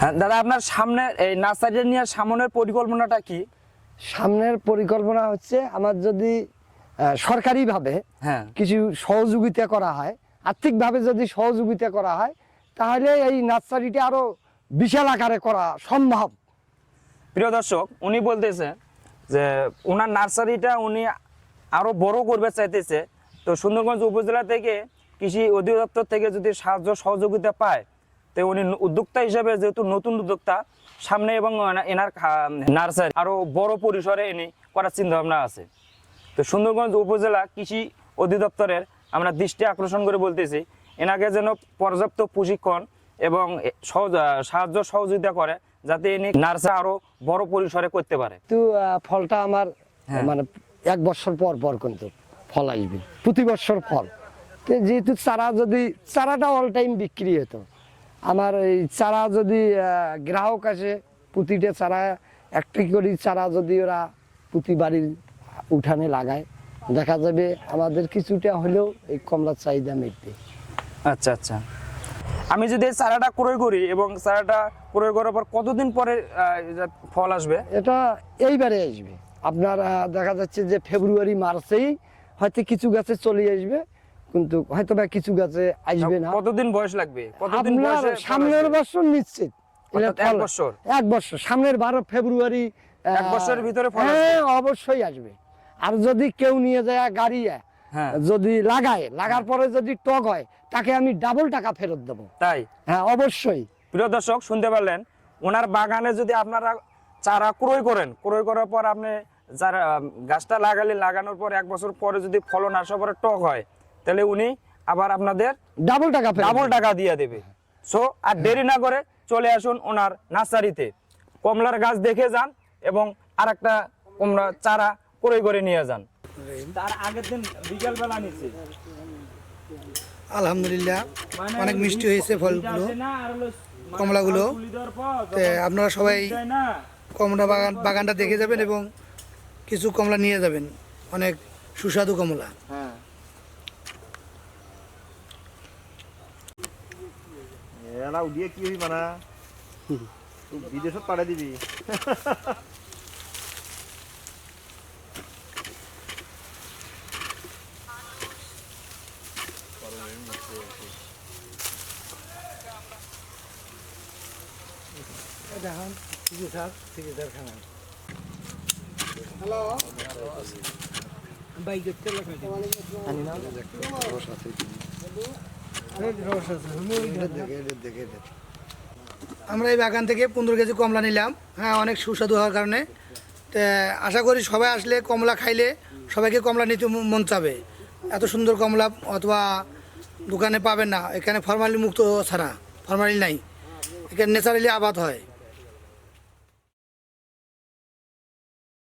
হ্যাঁ দাদা আপনার সামনে এই নার্সারি নিয়ে সামনের পরিকল্পনাটা কি? সামনের পরিকল্পনা হচ্ছে আমার যদি সরকারিভাবে হ্যাঁ। কিছু সহযোগিতা করা হয় আর্থিকভাবে যদি সহযোগিতা করা হয় তাহলে এই নার্সারিটা আরও বিশাল আকারে করা সম্ভব। প্রিয় দর্শক উনি বলতেছে যে ওনার নার্সারিটা উনি আরও বড় করবে চাইতেছে। তো সুন্দরগঞ্জ উপজেলা থেকে কৃষি অধিদপ্তর থেকে যদি সাহায্য সহযোগিতা পায় তো উনি উদ্যোক্তা হিসেবে যেহেতু নতুন উদ্যোক্তা সামনে এবং এনার নার্সারি আরও বড় পরিসরে এনে করার চিন্তা ভাবনা আছে। তো সুন্দরগঞ্জ উপজেলা কৃষি অধিদপ্তরের আমরা দৃষ্টি আকর্ষণ করে বলতেছি এনাকে যেন পর্যাপ্ত প্রশিক্ষণ এবং সহজ- সাহায্য সহযোগিতা করে যাতে ইনি নার্সারি আরও বড় পরিসরে করতে পারে। তো ফলটা আমার হ্যাঁ। মানে এক বছর পর পর কিন্তু ফল আসবে প্রতি বছর ফল। যেহেতু চারা যদি চারাটা অল টাইম বিক্রি হতো আমার এই চারা যদি গ্রাহক আসে প্রতিটা চারা একটি করে চারা যদি ওরা প্রতি বাড়ির উঠানে লাগায় দেখা যাবে আমাদের কিছুটা হলেও এই কমলার চাহিদা মিটবে। আচ্ছা আচ্ছা। আমি যদি চারাটা ক্রয় করি এবং চারাটা ক্রয় করার পর কতদিন পরে ফল আসবে? এটা এইবারে আসবে। আপনার দেখা যাচ্ছে যে ফেব্রুয়ারি মার্চেই হয়তো কিছু গাছে চলে আসবে। কিন্তু হয়তো বা কিছু গাছে আসবে না। কতদিন বয়স লাগবে? কতদিন সামনের বছর নিশ্চিত। এক বছর? এক বছর। সামনের বারো ফেব্রুয়ারি এক বছরের ভিতরে হ্যাঁ অবশ্যই আসবে। আর যদি কেউ নিয়ে যায় গাড়িয়ে হ্যাঁ। যদি লাগায় লাগার পরে যদি টক হয় তাকে আমি ডাবল টাকা ফেরত দেবো। তাই? হ্যাঁ অবশ্যই। প্রিয় দর্শক শুনতে পারলেন ওনার বাগানে যদি আপনারা চারা ক্রয় করেন ক্রয় করার পর আপনি যারা গাছটা লাগালে লাগানোর পর এক বছর পরে যদি ফলন আসার পরে টক হয় তাহলে উনি আবার আপনাদের ডাবল টাকা ডাবল টাকা দিয়ে দেবে। সো আর দেরি না করে চলে আসুন ওনার নার্সারিতে। কমলার গাছ দেখে যান এবং আর একটা কমলা চারা ক্রয় করে নিয়ে যান। তার আগের দিন নিচ্ছে আলহামদুলিল্লাহ অনেক মিষ্টি হয়েছে ফলগুলো। কমলাগুলো। তে আপনারা সবাই কমলা বাগান বাগানটা দেখে যাবেন এবং কিছু কমলা নিয়ে যাবেন। অনেক সুস্বাদু কমলা। এলা উলিয়ে কি হই মানা? তুই বিদেশত পাঠাই দিবি। আমরা এই বাগান থেকে পনেরো কেজি কমলা নিলাম। হ্যাঁ অনেক সুস্বাদু হওয়ার কারণে। তা আশা করি সবাই আসলে কমলা খাইলে সবাইকে কমলা নিতে মন- চাবে। এত সুন্দর কমলা অথবা দোকানে পাবেন না। এখানে ফর্মালি মুক্ত ছাড়া। ফর্মালি নাই। এখানে ন্যাচারালি আবাদ হয়।